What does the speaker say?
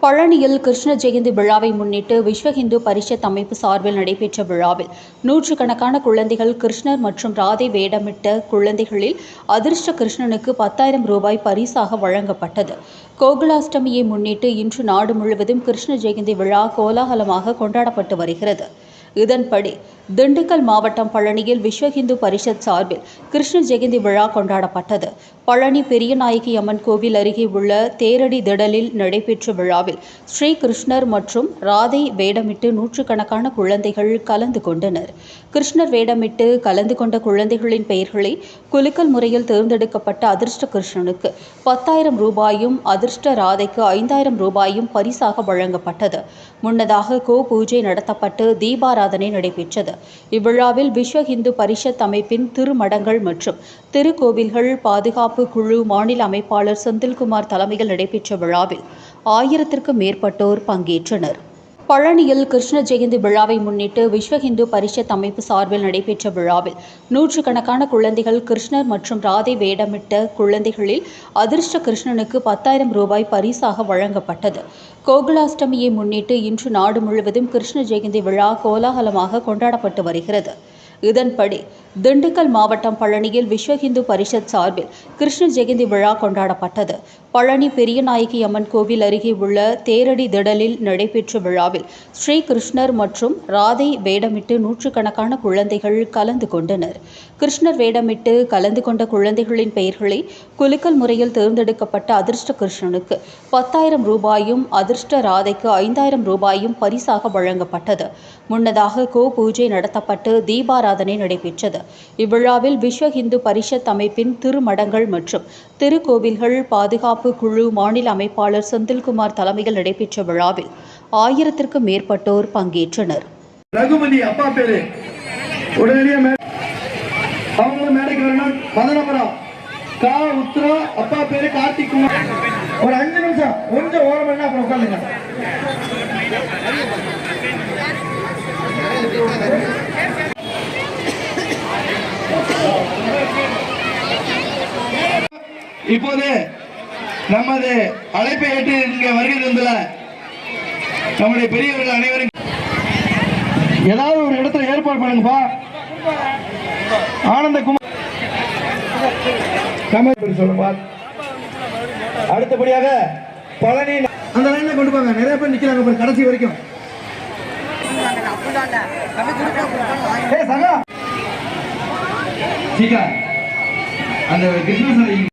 பழனியில் கிருஷ்ண ஜெயந்தி விழாவை முன்னிட்டு விஸ்வ ஹிந்து பரிஷத் அமைப்பு சார்பில் நடைபெற்ற விழாவில் நூற்றுக்கணக்கான குழந்தைகள் கிருஷ்ணர் மற்றும் ராதை வேடமிட்ட குழந்தைகளில் அதிர்ஷ்ட கிருஷ்ணனுக்கு பத்தாயிரம் ரூபாய் பரிசாக வழங்கப்பட்டது. கோகுலாஷ்டமியை முன்னிட்டு இன்று நாடு முழுவதும் கிருஷ்ண ஜெயந்தி விழா கோலாகலமாக கொண்டாடப்பட்டு வருகிறது. இதன்படி திண்டுக்கல் மாவட்டம் பழனியில் விஸ்வ ஹிந்து பரிஷத் சார்பில் கிருஷ்ண ஜெயந்தி விழா கொண்டாடப்பட்டது. பழனி பெரியநாயகி அம்மன் கோவில் அருகே உள்ள தேரடி திடலில் நடைபெற்ற விழாவில் ஸ்ரீ கிருஷ்ணர் மற்றும் ராதை வேடமிட்டு நூற்றுக்கணக்கான குழந்தைகள் கலந்து கொண்டனர். கிருஷ்ணர் வேடமிட்டு கலந்து கொண்ட குழந்தைகளின் பெயர்களை குலுக்கல் முறையில் தேர்ந்தெடுக்கப்பட்ட அதிர்ஷ்ட கிருஷ்ணனுக்கு பத்தாயிரம் ரூபாயும் அதிர்ஷ்ட ராதைக்கு ஐந்தாயிரம் ரூபாயும் பரிசாக வழங்கப்பட்டது. முன்னதாக கோ பூஜை நடத்தப்பட்டு தீபாராதனை நடைபெற்றது. இவ்விழாவில் விஸ்வ இந்து பரிஷத் அமைப்பின் திருமடங்கள் மற்றும் திருக்கோவில்கள் பாதுகாப்பு குழு மாநில அமைப்பாளர் செந்தில்குமார் தலைமையில் நடைபெற்ற விழாவில் ஆயிரத்திற்கும் மேற்பட்டோர் பங்கேற்றனர். பழனியில் கிருஷ்ண ஜெயந்தி விழாவை முன்னிட்டு விஸ்வ ஹிந்து பரிஷத் அமைப்பு சார்பில் நடைபெற்ற விழாவில் நூற்றுக்கணக்கான குழந்தைகள் கிருஷ்ணர் மற்றும் ராதை வேடமிட்ட குழந்தைகளில் அதிர்ஷ்ட கிருஷ்ணனுக்கு பத்தாயிரம் ரூபாய் பரிசாக வழங்கப்பட்டது. கோகுலாஷ்டமியை முன்னிட்டு இன்று நாடு முழுவதும் கிருஷ்ண ஜெயந்தி விழா கோலாகலமாக கொண்டாடப்பட்டு வருகிறது. இதன்படி திண்டுக்கல் மாவட்டம் பழனியில் விஸ்வ ஹிந்து பரிஷத் சார்பில் கிருஷ்ண ஜெயந்தி விழா கொண்டாடப்பட்டது. பழனி பெரியநாயகி அம்மன் கோவில் அருகே உள்ள தேரடி திடலில் நடைபெற்ற விழாவில் ஸ்ரீ கிருஷ்ணர் மற்றும் ராதை வேடமிட்டு நூற்றுக்கணக்கான குழந்தைகள் கலந்து கொண்டனர். கிருஷ்ணர் வேடமிட்டு கலந்து கொண்ட குழந்தைகளின் பெயர்களை குலுக்கல் முறையில் தேர்ந்தெடுக்கப்பட்ட அதிர்ஷ்ட கிருஷ்ணனுக்கு பத்தாயிரம் ரூபாயும் அதிர்ஷ்ட ராதைக்கு ஐந்தாயிரம் ரூபாயும் பரிசாக வழங்கப்பட்டது. முன்னதாக கோ பூஜை நடத்தப்பட்டு தீபாராதனை நடைபெற்றது. இவ்விழாவில் விஸ்வ ஹிந்து பரிஷத் அமைப்பின் திருமடங்கள் மற்றும் திருக்கோவில்கள் பாதுகாப்பு பாதுகாப்பு குழு மாநில அமைப்பாளர் செந்தில்குமார் தலைமையில் நடைபெற்ற விழாவில் ஆயிரத்திற்கும் மேற்பட்டோர் பங்கேற்றனர். ரகுமதி அப்பா பேரு. உடனடியா அவங்களும் மேடைக்கு வரணும். மதனபுரம். கா. உத்ரா அப்பா பேரு கார்த்திக் குமார் ஒரு அஞ்சு நிமிஷம். கொஞ்சம் ஓரம் பண்ணா அப்புறம் உட்காந்துங்க இப்போது நமது அழைப்பை ஏற்று இங்கே வருகை தந்துள்ள நம்முடைய பெரியவர்கள் அனைவரும் ஏதாவது ஒரு இடத்துல ஏற்பாடு பண்ணுங்கப்பா. ஆனந்த குமார் சொல்லுப்பா. அடுத்தபடியாக பழனி அந்த லைன்ல கொண்டு போங்க. நிறைய பேர் நிக்கிறாங்க பாரு கடைசி வரைக்கும். சகா அந்த கிருஷ்ண